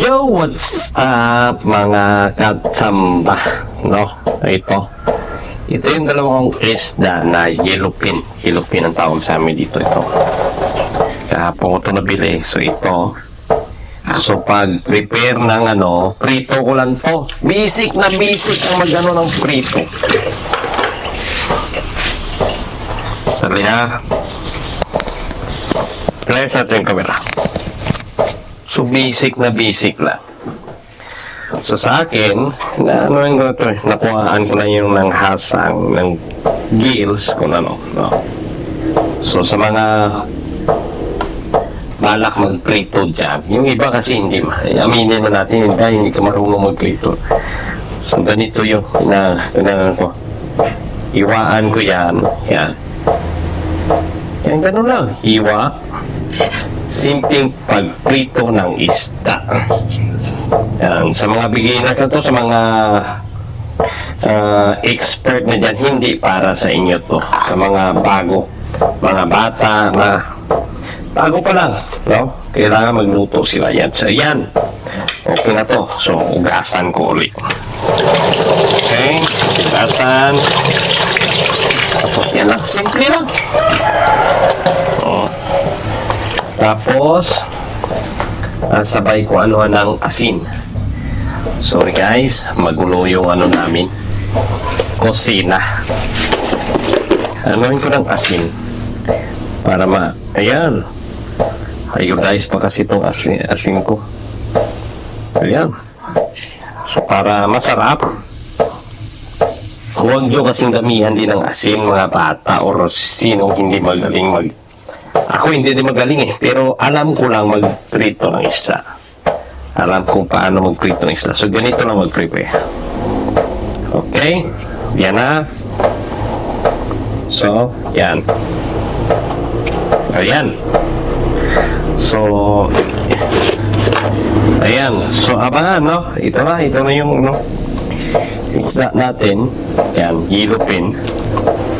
Yo, what's up mga katsamba? No, ito. Ito yung dalawang isda na yellowfin. Yellowfin ang tawag sa amin dito ito. Kahapon ko ito nabili. So ito. So pag prepare ng ano, prito ko lang to. Basic na basic ang magano ng prito. Sabi ha. Flash natin yung camera. So, basic na basic lang. So, sa akin, na ano yung eh, nakuhaan ko na yung ng hasang, ng gills, kung ano. No? So, sa mga balak mag-prito dyan, yung iba kasi hindi, aminin mo natin, hindi, hindi ka marunong mag-prito. So, ganito yung, na, na, ko. Iwaan ko yan, yan. Yan, ganun lang. Hiwa, simpleng pagprito ng isda. Yan. Sa mga beginner ka to, sa mga ah, expert na dyan, hindi para sa inyo to. Sa mga bago, mga bata na bago pa lang, no? Kailangan magluto sila yan. So, yan. Okay na to. So, ugasan ko ulit. Okay? Ugasan. Yan lang. Simple lang. Tapos, ah, sabay ko ano ng asin. Sorry guys, magulo yung ano namin. Kusina. Anuin ko ng asin. Para ma... Ayan. Ayudize pa kasi itong asin, asin ko. Ayan. So, para masarap. Huwag nyo kasing damihan din ng asin mga bata or sinong hindi magaling mag ako hindi din magaling eh, pero alam ko lang mag-prito ng isda. Alam kung paano mag-prito ng isda. So, ganito lang mag-prepare. Okay? Yan na. So, yan. Ayan. So, ayan. So, abangan, no? Ito na, ito na yung, no? Isda natin. Yan, yellowfin.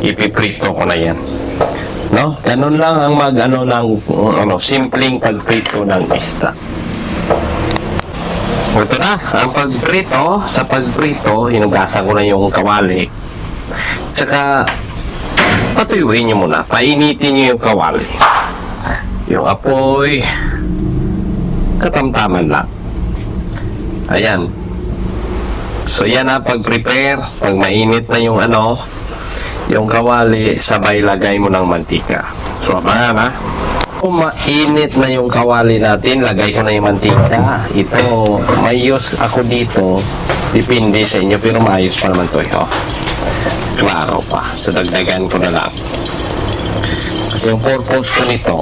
Ipiprito ko na yan. No? Ganun lang ang mag ano ng ano, simpleng pagprito ng isda. Ito na, ang pagprito, sa pagprito, hinugasan ko na yung kawali. Tsaka, patuyuin nyo muna. Painitin nyo yung kawali. Yung apoy, katamtaman lang. Ayan. So, yan na, pag-prepare. Pag mainit na yung ano, yung kawali, sabay lagay mo ng mantika. So, abangan ha. Kung mainit na yung kawali natin, lagay ko na yung mantika. Ito, may use ako dito. Depende sa inyo, pero maayos pa naman to. eh, Oh. Klaro pa. So, dagdagan ko na lang. Kasi yung purpose ko nito,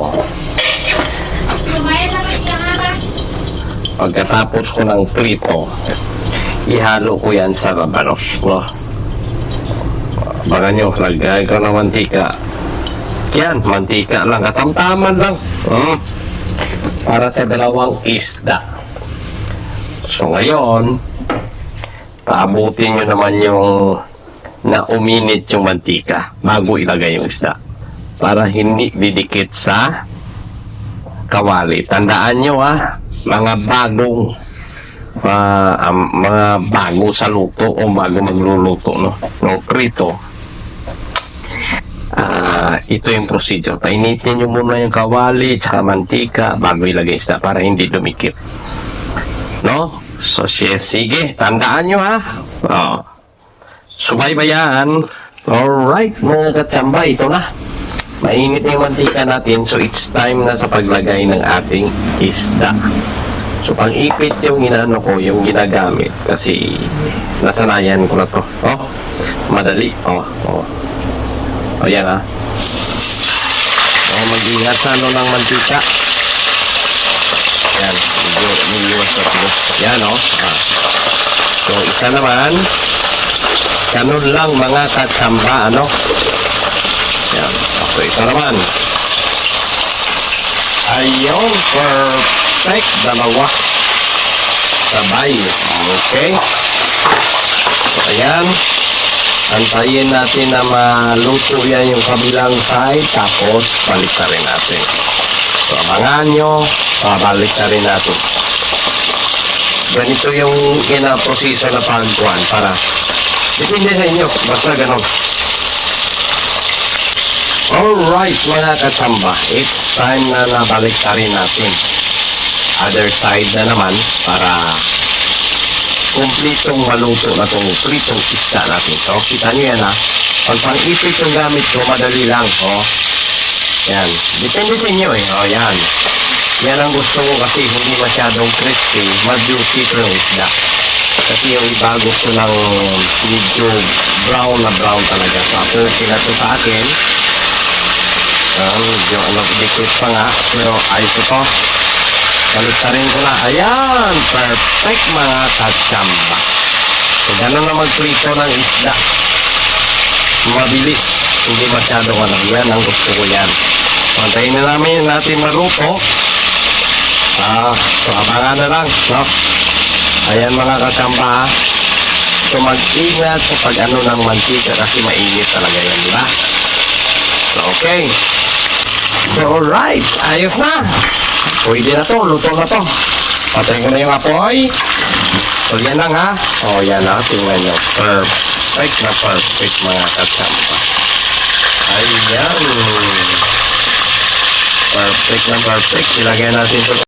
pagkatapos ko ng prito, ihalo ko yan sa rabanos. No? Baka nyo, lagay ko ng mantika. Yan, mantika lang. Katamtaman lang. Hmm. Para sa dalawang isda. So ngayon, paabutin nyo naman yung na uminit yung mantika bago ilagay yung isda. Para hindi didikit sa kawali. Tandaan nyo ha, mga bagong ah, am- mga bago sa luto o bago magluluto no ng prito Ah, ito yung procedure. Painitin nyo muna yung kawali tsaka mantika bago ilagay isda para hindi dumikit. No? So, sige, tandaan nyo ha. Oh. Subaybayan. Alright, mga katsamba, ito na. Mainit yung mantika natin, so it's time na sa paglagay ng ating isda. So, pang ipit yung inano ko, yung ginagamit. Kasi, nasanayan ko na to. Oh, madali. Oh, oh. O yan ha. O mag-ingat sa ano ng mantika. Yan. Medyo umiiwas na ito. Yan o. Ah. So isa naman. Ganun lang mga katsamba ano. Yan. So isa naman. Ayun. Perfect. Dalawa. Sabay. Okay. So ayan. Antayin natin na maluto yan yung kabilang side tapos balik na rin natin. So abangan nyo, babalik na rin natin. ganito yung ina-proseso na pagkuhan para depende sa inyo. Basta ganon. Alright mga kasamba, it's time na nabalik na rin natin. Other side na naman para kumplitong maluto na itong pritong isda natin. So, kita nyo yan ha. Pag pang-ipit yung gamit ko, madali lang. Oh. Yan. Depende sa inyo eh. Oh, yan. Yan ang gusto ko kasi hindi masyadong crispy, mag-juicy pero yung isda. Kasi yung iba gusto ng medyo brown na brown talaga. So, ako pinato sa akin. Yan, medyo ano, dikit pa nga. Pero ayos ito. Baliktarin ko na. Ayan! Perfect mga kachamba. So, ganun na magprito ng isda. Mabilis. Hindi masyado ano. Yan ang gusto ko yan. Pantayin na namin natin maluto. Ah, so abangan na lang, no? Ayan mga kachamba. ha. So mag-ingat sa pag-ano ng mantika kasi mainit talaga yan, di ba? So, okay. So, alright. Ayos na. Pwede na to. Luto na to. Patayin ko na yung apoy. So, yan lang ha. O, yan ha. Tingnan nyo. Perfect na perfect mga kasama. Ayan. Perfect na perfect. Ilagay natin ito